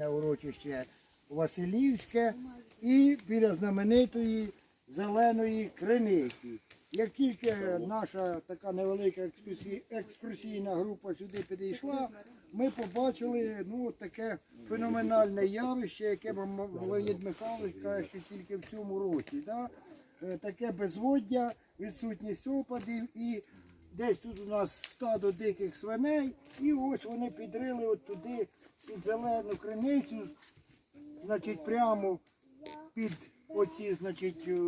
пам'ятне урочище Василівське і біля знаменитої зеленої криниці. Як тільки наша така невелика екскурсійна група сюди підійшла, ми побачили ну, таке феноменальне явище, яке вам Леонід Михайлович каже, що тільки в цьому році. Да? Е, Таке безводдя, відсутність опадів і десь тут у нас стадо диких свиней, і ось вони підрили от туди під зелену криницю, значить, прямо під оці, значить, е,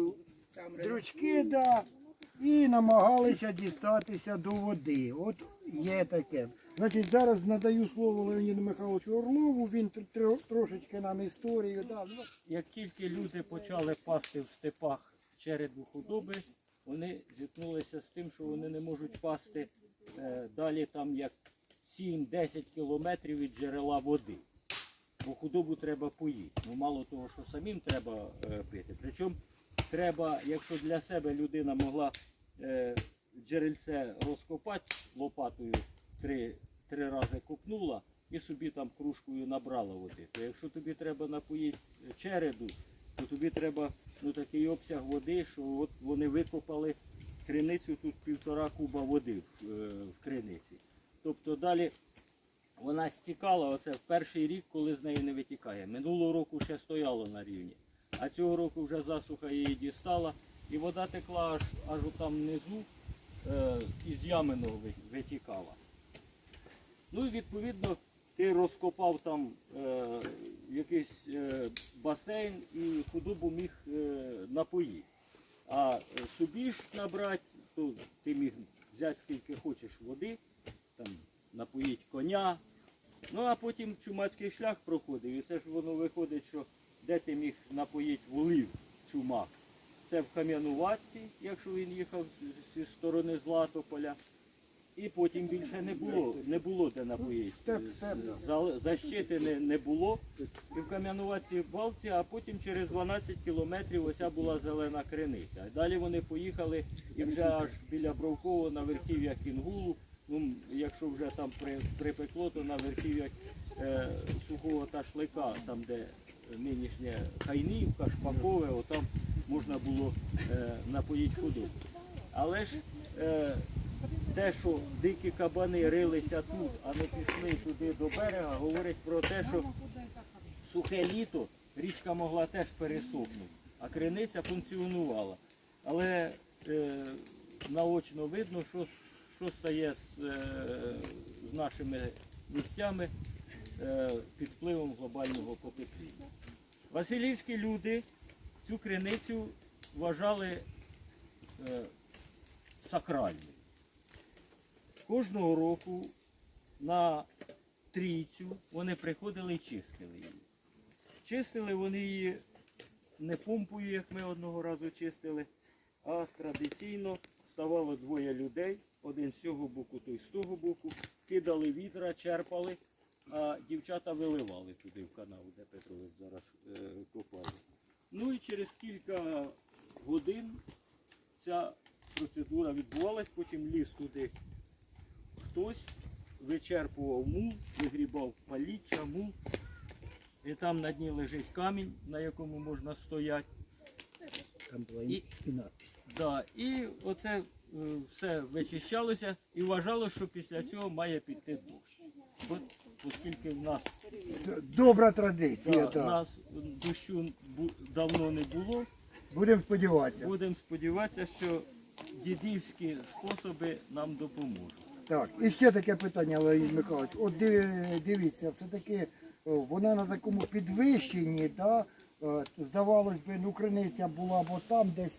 дрючки, да, і намагалися дістатися до води. От є таке. Значить, зараз надаю слово Леоніду Михайловичу Орлову, він тр- тр- трошечки нам історію дав. Як тільки люди почали пасти в степах череду худоби, вони зіткнулися з тим, що вони не можуть пасти е, далі там як 7-10 кілометрів від джерела води. Бо худобу треба поїти. Ну мало того, що самим треба е, пити. Причому треба, якщо для себе людина могла е, джерельце розкопати лопатою три, три рази купнула і собі там кружкою набрала води. То якщо тобі треба напоїти череду, то тобі треба ну, такий обсяг води, що от вони викопали криницю, тут півтора куба води в, е, в криниці. Тобто далі вона стікала оце в перший рік, коли з неї не витікає. Минулого року ще стояло на рівні, а цього року вже засуха її дістала, і вода текла аж, аж там внизу е, із яминого витікала. Ну і відповідно ти розкопав там е, якийсь е, басейн і худобу міг е, напоїти. А е, собі ж набрати, то ти міг взяти скільки хочеш води, там напоїть коня. Ну а потім чумацький шлях проходив. І це ж воно виходить, що де ти міг напоїти волів чумак. Це в Кам'януватці, якщо він їхав зі сторони Златополя. І потім більше не було, не було де напоїти. За- Защити не, не було. І в Кам'януватці Балці, а потім через 12 кілометрів оця була зелена криниця. Далі вони поїхали і вже аж біля Бровкова на верхів'ях Кінгулу. Ну, якщо вже там при, припекло, то на верхів'ях е, сухого ташлика, там де нинішнє Хайнівка, Шпакове, отам можна було е, напоїти худобу. Але ж е, те, що дикі кабани рилися тут, а не пішли туди до берега, говорить про те, що сухе літо річка могла теж пересохнути, а криниця функціонувала. Але е, наочно видно, що, що стає з, е, з нашими місцями е, під впливом глобального потепління. Василівські люди цю криницю вважали е, сакральною. Кожного року на трійцю вони приходили і чистили її. Чистили вони її не помпою, як ми одного разу чистили, а традиційно ставало двоє людей, один з цього боку, той з того боку, кидали відра, черпали, а дівчата виливали туди в канаву, де Петрович зараз е, копає. Ну і через кілька годин ця процедура відбувалась, потім ліз туди хтось, вичерпував мул, вигрібав паліччя, мул. І там на дні лежить камінь, на якому можна стояти. Там була І- і надпись. Да, і оце е, все вичищалося і вважало, що після цього має піти дощ. От, оскільки в нас, Добра традиція, да, так. нас дощу бу- давно не було, Будемо сподіватися. будемо сподіватися, що дідівські способи нам допоможуть. Так, і ще таке питання, Леонід Михайлович. От дивіться, все-таки вона на такому підвищенні, да, е, здавалось би, ну криниця була б там, десь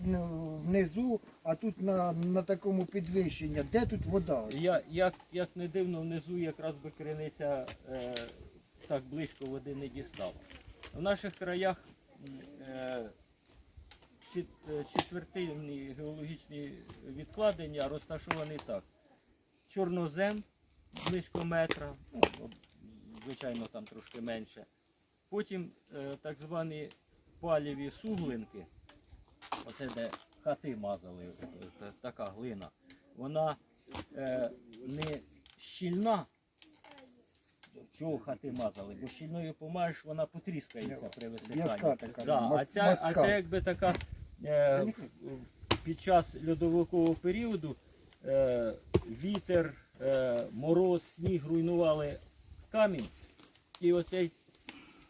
внизу, а тут на, на такому підвищенні. Де тут вода? Я, як, як не дивно, внизу якраз би криниця е, так близько води не дістала. В наших краях е, е, четвертинні геологічні відкладення розташовані так. Чорнозем близько метра, ну, звичайно там трошки менше. Потім е, так звані паліві суглинки, оце де хати мазали, е, та- така глина, вона е, не щільна, чого хати мазали, бо щільною помажеш, вона потріскається при висиханні. Да, а, ця, а це якби така е, під час льодовикового періоду е, вітер, е, мороз, сніг руйнували камінь, і оцей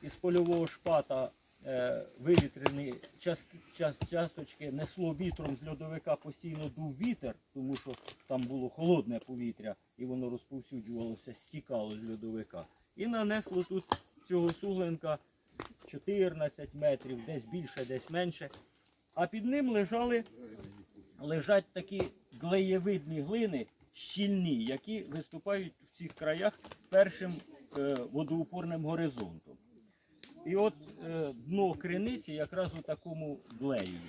із польового шпата е, вивітрені час, час, часточки несло вітром з льодовика постійно дув вітер, тому що там було холодне повітря і воно розповсюджувалося, стікало з льодовика. І нанесло тут цього суглинка 14 метрів, десь більше, десь менше. А під ним лежали, лежать такі глеєвидні глини, щільні, які виступають в цих краях першим е, водоупорним горизонтом. І от е, дно криниці якраз у такому глею.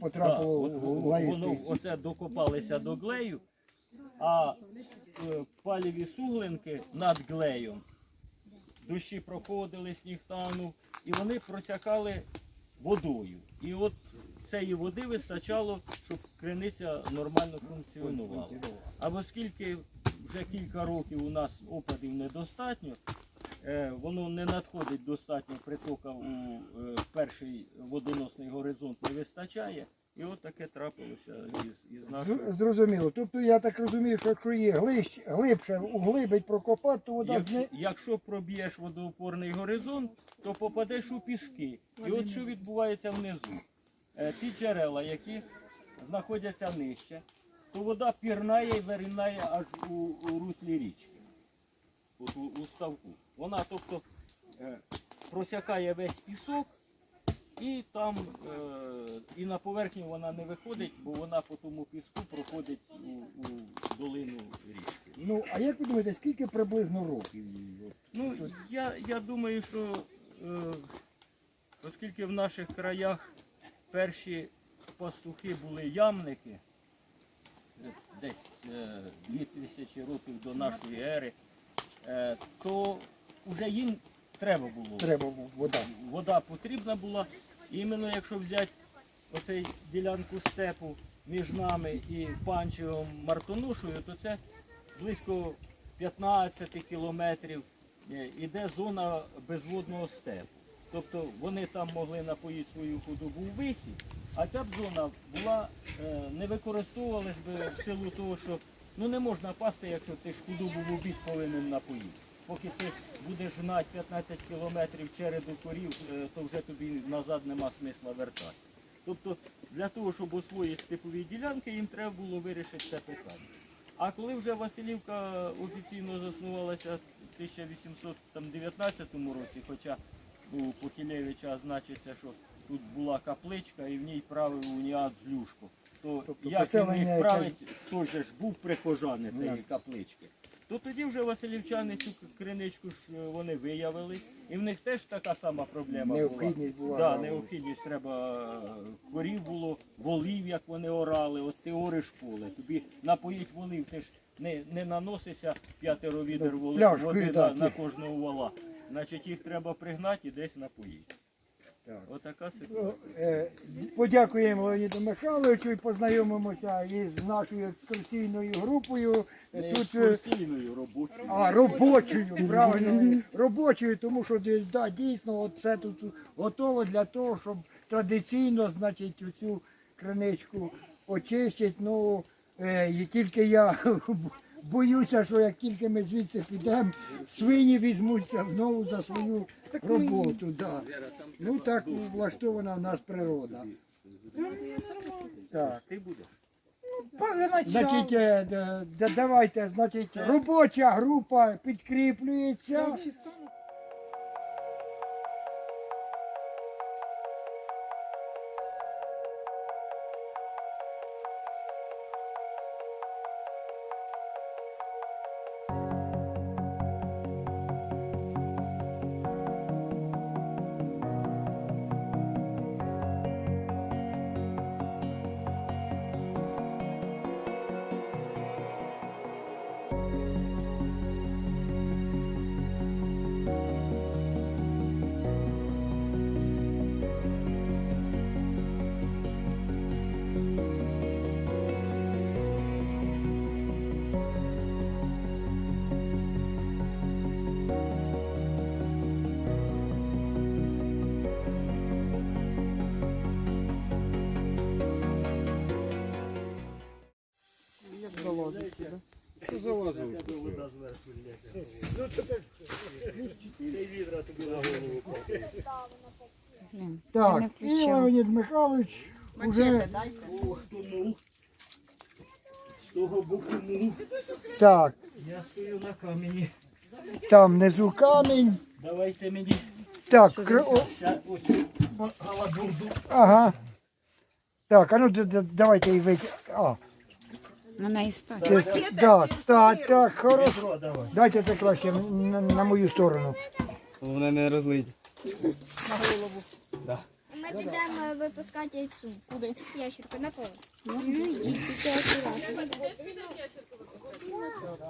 Потрапило Да, от воно оце докопалися до глею, а е, паліві суглинки над глеєм. Дощі проходили, сніг танув, і вони просякали водою. І от цієї води вистачало, щоб криниця нормально функціонувала. А оскільки вже кілька років у нас опадів недостатньо, е, воно не надходить достатньо притока у е, перший водоносний горизонт не вистачає. І от таке трапилося із, із нашою. З- Зрозуміло. Тобто я так розумію, що якщо є глищ, глибше углибить прокопати, то вода Як, якщо проб'єш водоупорний горизонт, то попадеш у піски. І от що відбувається внизу. Е, Ті джерела, які знаходяться нижче, то вода пірнає і виринає аж у, у руслі річки, от у, у ставку. Вона тобто е, просякає весь пісок. І там е, і на поверхню вона не виходить, бо вона по тому піску проходить у, у долину річки. Ну, а як ви думаєте, скільки приблизно років? От? Ну, я, я думаю, що оскільки в наших краях перші пастухи були ямники, е, десь е, 2000 років до нашої ери, е, то вже їм треба було. Треба бу- вода. Вода потрібна була. Іменно якщо взяти оцей ділянку степу між нами і Панчевом Мартонушою, то це близько 15 кілометрів е, іде зона безводного степу. Тобто вони там могли напоїти свою худобу в висі, а ця б зона була, е, не використовувалась би в силу того, що ну не можна пасти, якщо ти ж худобу в обід повинен напоїти. Поки ти будеш гнати 15 кілометрів череду корів, е, то вже тобі назад нема смисла вертати. Тобто для того, щоб освоїти степові ділянки, їм треба було вирішити це питання. А коли вже Василівка офіційно заснувалася в 1819 році, хоча у Покілєвича значиться, що тут була капличка і в ній правив уніат з Люшко, то Тобто як він яке- править, той же ж був прихожани цієї каплички. То тоді вже Василівчани цю криничку ж е, вони виявили, і в них теж така сама проблема Необхідність була. була, Да, необхідність треба е, корів було, волів, як вони орали, от ти ориш поле. Тобі напоїть волів, ти ж не, не наносися п'ятеро відер Ну, воли, води на, на кожного вола. Значить їх треба пригнати і десь напоїти. Так. Отака Ну, ситуація. е, Подякуємо Леоніду Михайловичу і познайомимося із нашою екскурсійною групою. Не Тут е, екскурсійною робочою. а, робочою, правильно, робочою, тому що да, дійсно от все тут готово для того, щоб традиційно, значить, цю криничку очистити. Ну, е, і тільки я боюся, що як тільки ми звідси підемо, свині візьмуться знову за свою роботу. Да. Ну так влаштована в нас природа. Так. Значить, е, давайте, значить, робоча група підкріплюється. Залазить. Що залазило? Блін. Так, не і включила. Леонід Михайлович вже Ох, то мух. З того боку мух. так, Я стою на камені. там внизу камінь. Давайте мені Так, кри- о, оцю галабурду. ага. Так, а ну д- д- давайте її вийти. А, На стать. це, да, так, так, хорошо. Дайте це краще на, на мою сторону. Вона не розлить. Ми підемо випускати яйцю. Куди? Ящерку на поле. Ну, йдіть, тільки акуратно.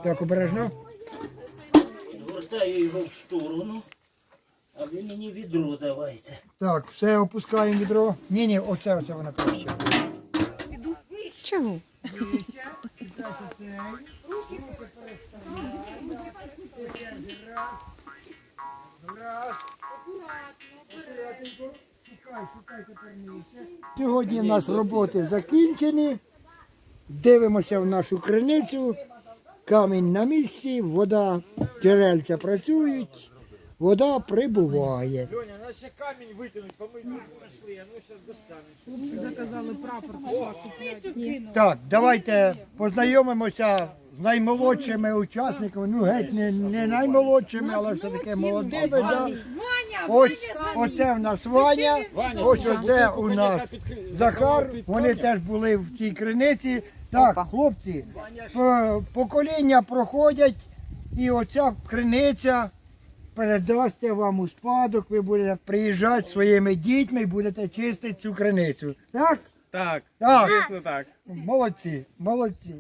Так, обережно. Звертаю його в сторону. А ви мені відро давайте. Так, все опускаємо відро. Ні, ні, оце, оце вона краще. Чого? Сьогодні в нас роботи закінчені. Дивимося в нашу криницю. Камінь на місці, вода, джерельця працюють, вода прибуває. Льоня, нас ще камінь витягнуть, помити знайшли, а ну зараз достанеш. Так, давайте познайомимося з наймолодшими учасниками. Ну, геть не, не наймолодшими, але все-таки молодими. Да? Ось оце в нас Ваня, ось оце у нас Захар. Вони теж були в цій криниці. Так, хлопці, по- покоління проходять, і оця криниця передасться вам у спадок. Ви будете приїжджати зі своїми дітьми і будете чистити цю криницю. Так? Так, Так. звісно так. Молодці, молодці.